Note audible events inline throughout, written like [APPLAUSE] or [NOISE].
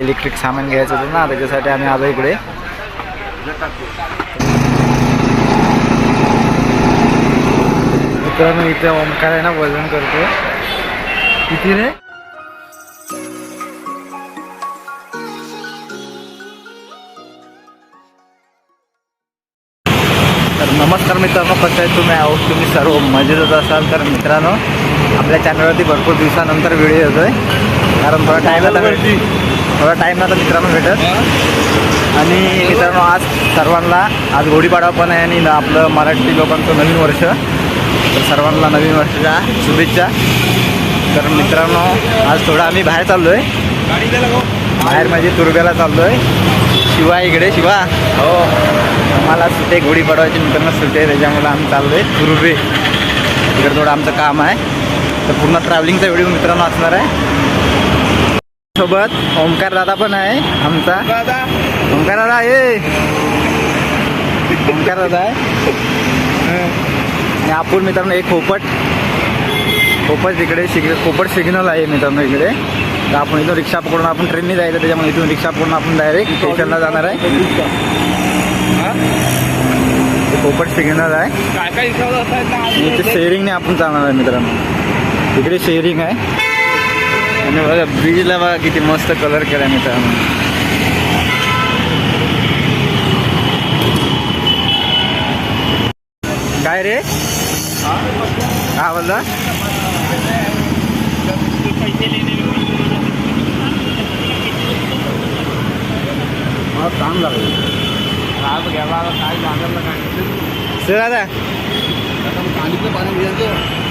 Electric सामान घ्यायचं होतं ना त्याच्यासाठी आम्ही आलो इकडे. मित्रांनो इथे ओमकार आहे ना वजन करतो किती रे? तर नमस्कार मित्रांनो कसं आहे तुम्ही? आहोत तुम्ही सर्व मजेतच असाल. तर मित्रांनो आपल्या चॅनलवरती भरपूर दिवसानंतर व्हिडिओ येतोय. कारण थोडा टाईम थोडा टाईम नव्हता मित्रांनो भेटत आणि मित्रांनो आज सर्वांना आज गुढीपाडवा पण आहे आणि आपलं मराठी लोकांचं नवीन वर्ष. तर सर्वांना नवीन वर्षाच्या शुभेच्छा. तर मित्रांनो आज थोडा आम्ही बाहेर चाललो आहे बाहेर म्हणजे तुरब्याला चाललो आहे शिवा इकडे शिवा. हो. मला सुटे गुढी पडवायची मित्रांनो सुटे आहे त्याच्यामुळे आम्ही चाललो आहे तुरुबे इकडे थोडं आमचं काम आहे. तर पूर्ण ट्रॅव्हलिंगचा व्हिडिओ मित्रांनो असणार आहे. सोबत ओमकार दादा पण आहे आमचा. ओमकार दादा ये. ओमकार दादा आहे. आपण मित्रांनो एक खोपट. खोपट तिकडे शिग खोपट सिग्नल आहे मित्रांनो इकडे. तर आपण इथून रिक्षा पकडून आपण ट्रेनने जायचं त्याच्यामुळे इथून रिक्षा पकडून आपण डायरेक्ट स्टेशनला जाणार आहे. ते खोपट सिग्नल आहे. इथं शेअरिंगने आपण चालणार आहे मित्रांनो. इकडे शेअरिंग आहे. आणि बघा ब्रिजला बघा किती मस्त कलर केला मित्रांनो काय रे? हा बोलला मला काम लागलं. काय जाणार काय सर पाणी मिळायचं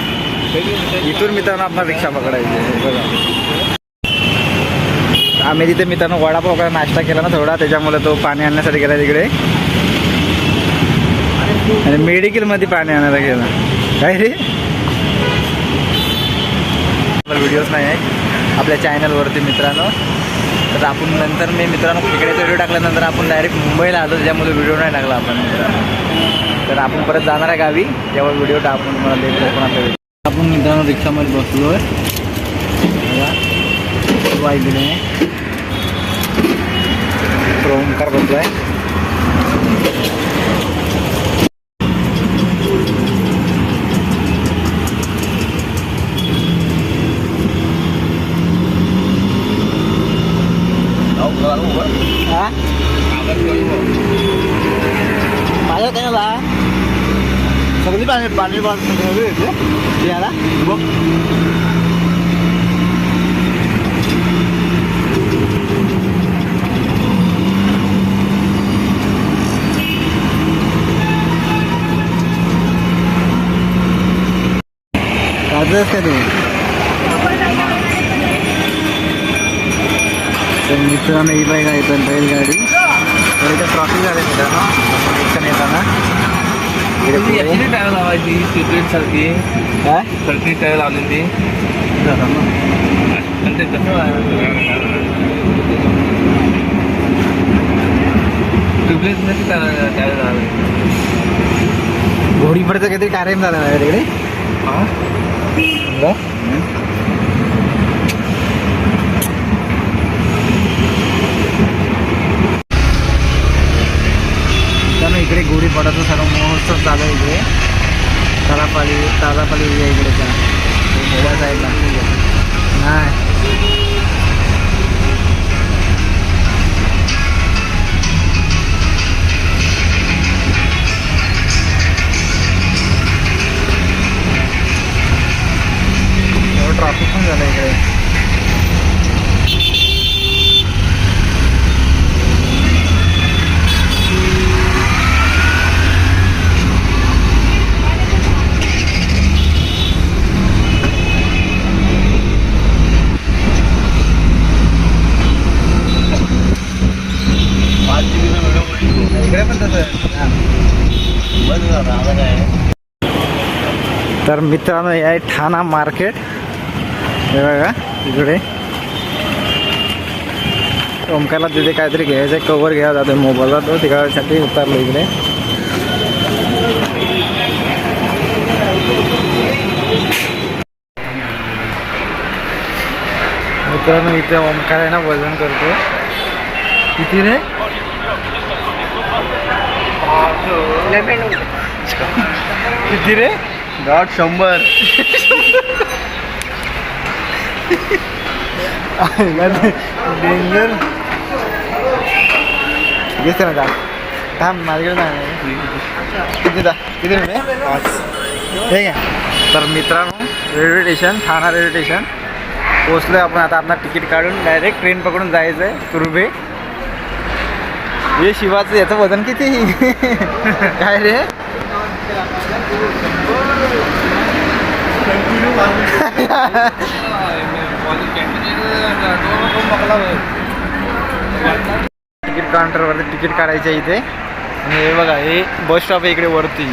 इथून मित्रांनो आपण रिक्षा पकडायची बघा. आम्ही तिथे मित्रांनो वडापाव वगैरे नाश्ता केला ना थोडा त्याच्यामुळे तो पाणी आणण्यासाठी गेला तिकडे. आणि मेडिकलमध्ये पाणी आणायला गेला. काय रे? व्हिडिओज नाही आहे. आपल्या चॅनलवरती मित्रांनो. तर आपण नंतर मी मित्रांनो तिकडेचा व्हिडिओ टाकल्यानंतर आपण डायरेक्ट मुंबईला आलो त्याच्यामुळे व्हिडिओ नाही टाकला आपण. तर आपण परत जाणार आहे गावी तेव्हा व्हिडिओ टाकून मला लेट कोकणातला आपल्या आपण मित्रांनो रिक्षामध्ये बसलो आहे वाईट ओमकार सगळी पाणी पाणी सगळं येते याला बघ काजच का तू तर मित्रांनो ही बाईक आहे पण बैलगाडी तर इथे ट्रॉफिक झाले मित्रांनो रिक्षाने येताना इकडे टायर लावायची सिक्रेट सारखी. काय? सारखी टायर लावलेली. पण ते कसं टायर लावायची. घोडीपडचा काहीतरी कार्यक्रम झाला तिकडे हा त्यामुळे इकडे गुढीपाडाचं सर्व महोत्सव चालू आहे इकडे तारापाली तारापाली आहे इकडे मोबाईल साहेब तर मित्रांनो हे आहे ठाणा मार्केट. हे बघा इकडे. ओमकारला तिथे काहीतरी घ्यायचं आहे कवर घ्यायला जातो मोबाईलला तो तिकडसाठी उतरलो इकडे. मित्रांनो इथे ओमकार आहे ना वजन करतो. किती रे? किती रे? डॉट शंभर. डेंजर. घेते ना का थांब माझ्याकडे नाही किती दा किती रुपये ठीक आहे तर मित्रांनो railway station Thana railway station. पोचलो आपण आता आपला तिकीट काढून. डायरेक्ट ट्रेन पकडून जायचं आहे तुर्भे. हे शिवाचं याचं वजन किती? [LAUGHS] काय रे? तिकीट काउंटरवरती तिकीट काढायचं आहे इथे. आणि हे बघा हे बस स्टॉप इकडे वरती.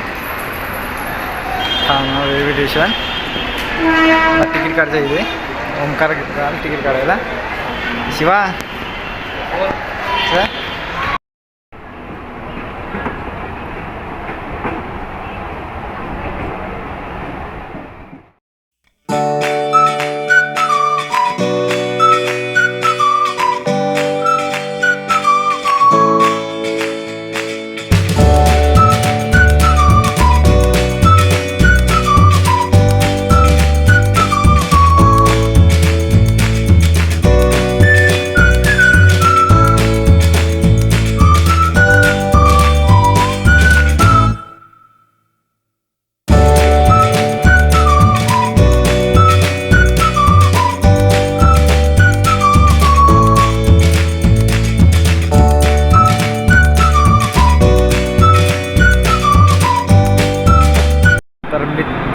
थांबा रेल्वे स्टेशन तिकीट काढायचं आहे इथे. ओंकार तिकीट काढायला. शिवा. सर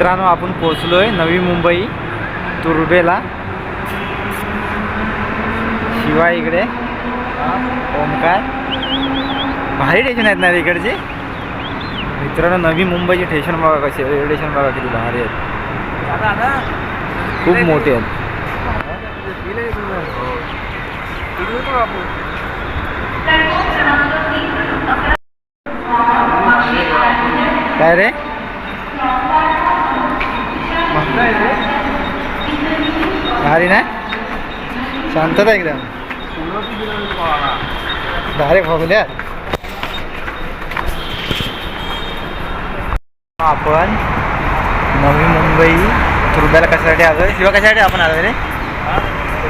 मित्रांनो आपण पोचलो आहे नवी मुंबई तुर्बेला शिवाय इकडे. ओमकार. भारी स्टेशन आहेत ना रे इकडचे. मित्रांनो नवी मुंबईचे स्टेशन बघा कसे रेल्वे स्टेशन बघा किती भारी आहेत. खूप मोठे आहेत. काय रे? भारी ना? शांतता एकदम. भारी बघूया आपण नवी मुंबई तुर्ब्याला कशासाठी आलोय शिवा कशासाठी आपण आलोय रे?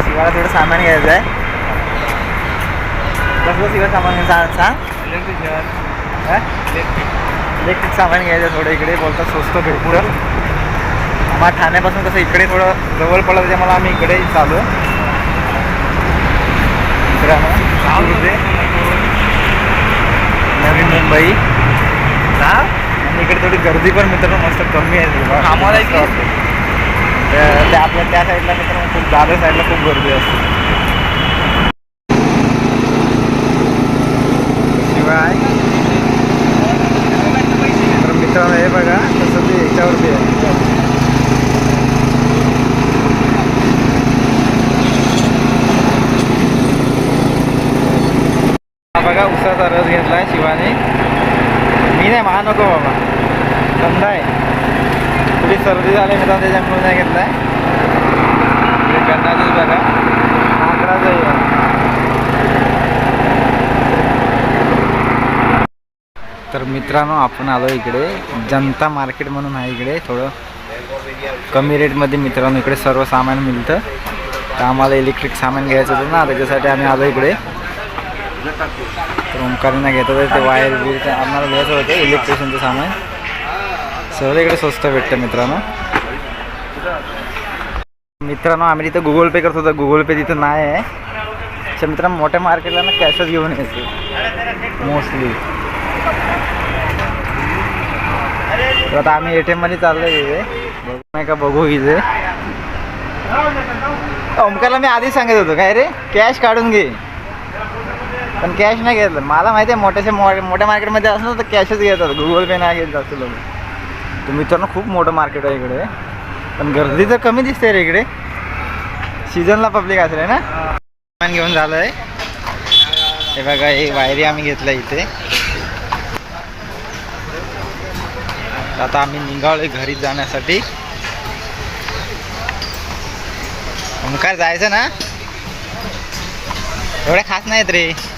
शिवाला थोडं सामान घ्यायचं आहे. कसलं शिवा सामान घ्यायचं सांग हा? इलेक्ट्रिक सामान घ्यायचं थोडं इकडे. बोलतात स्वस्त भेटतं. आम्हाला ठाण्यापासून कसं इकडे थोडं जवळ पडलं त्याच्या मला आम्ही इकडे चालू. इकडे नवी मुंबई. आणि इकडे थोडी गर्दी पण मित्रांनो मस्त कमी आहे. आम्हाला त्या त्या आपल्या त्या साईडला मित्रांनो खूप दादर साईडला खूप गर्दी असते. शिवाय. तर मित्रांनो हे बघा तसं ते याच्यावरती आहे हा बघा उसाचा रस घेतला आहे शिवाने मी नाही महा नको बाबा. थंड आहे. थोडी सर्दी झाली मित्रांनो त्याच्यामुळे नाही घेतला आहे. बघा. नागराचंही आहे तर मित्रांनो आपण आलो इकडे. जनता मार्केट म्हणून आहे इकडे. थोडं कमी रेटमध्ये मित्रांनो इकडे सर्व सामान मिळतं. तर आम्हाला इलेक्ट्रिक सामान घ्यायचं होतं ना त्याच्यासाठी आम्ही आलो इकडे. तर ओंकारना घेतात ते वायर बिर आम्हाला घ्यायचं होतं इलेक्ट्रिशियनचं सामान. सर्व इकडे स्वस्त भेटतं मित्रांनो. मित्रांनो आम्ही तिथं गुगल पे करत होतो. गुगल पे तिथं नाही आहे. अच्छा मित्रांनो मोठ्या मार्केटला ना कॅशच घेऊन यायचं. मोस्टली तर आता आम्ही ए टी एममध्ये चाललो इथे. बघू नाही का बघू इथे. ओमकारला मी आधीच सांगत होतो काय रे? कॅश काढून घे. पण कॅश नाही घेतलं. मला माहिती आहे मोठ्याशा मो- मोठ्या मार्केटमध्ये असलं तर कॅशच घेतात. गुगल पे नाही घेत जास्त लोक. तर ना खूप मोठं मार्केट आहे इकडे. पण गर्दी तर कमी दिसते रे इकडे. सीझनला पब्लिक असेल ना? सामान घेऊन झालं आहे हे बघा हे वायरी आम्ही घेतला इथे. आता आम्ही निघालोय घरी जाण्यासाठी. ओमकार जायचं ना? एवढ्या खास नाहीत रे.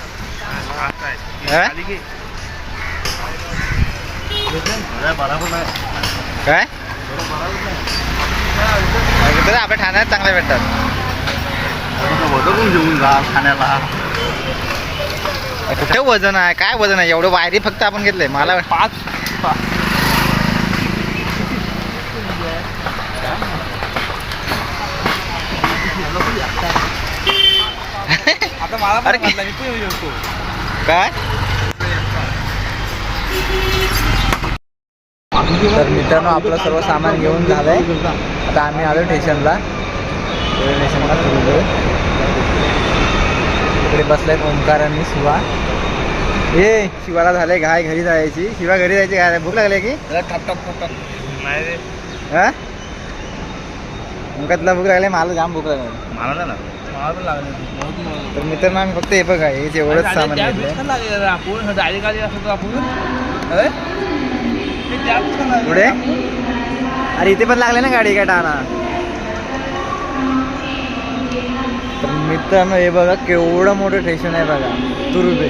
काय? तर आपल्या ठाण्यात चांगल्या भेटतात. घेऊन जा ठाण्याला कुठे वजन आहे? काय वजन आहे? एवढं वायरी फक्त आपण घेतलंय मला पाच आता मला अरे. पण म्हटलं, मी पण येऊ शकतो. काय? तर मित्रांनो आपलं सर्व सामान घेऊन झालंय. आता आम्ही आलो स्टेशनला. रेल्वे स्टेशनला फिरलो इकडे बसलाय ओंकार आणि शिवा. ए शिवाला झाले घाय घरी जायची. शिवा घरी जायची काय? भूक लागली की? नाही रे. हा? तुला भूक लागली मला जाम भूक लागली. मला नाही लागलं. बहुत तर मित्रांनो आम्ही फक्त हे बघा हेच एवढंच आणि सामान लागली आपण. डायरेक्ट आली असं तर आपण अरे? ते त्यात पण लागली पुढे? अरे इथे पण लागले ना गाडी काय टाणा तर मित्रांनो हे बघा केवढं मोठं स्टेशन आहे बघा. तुरुबे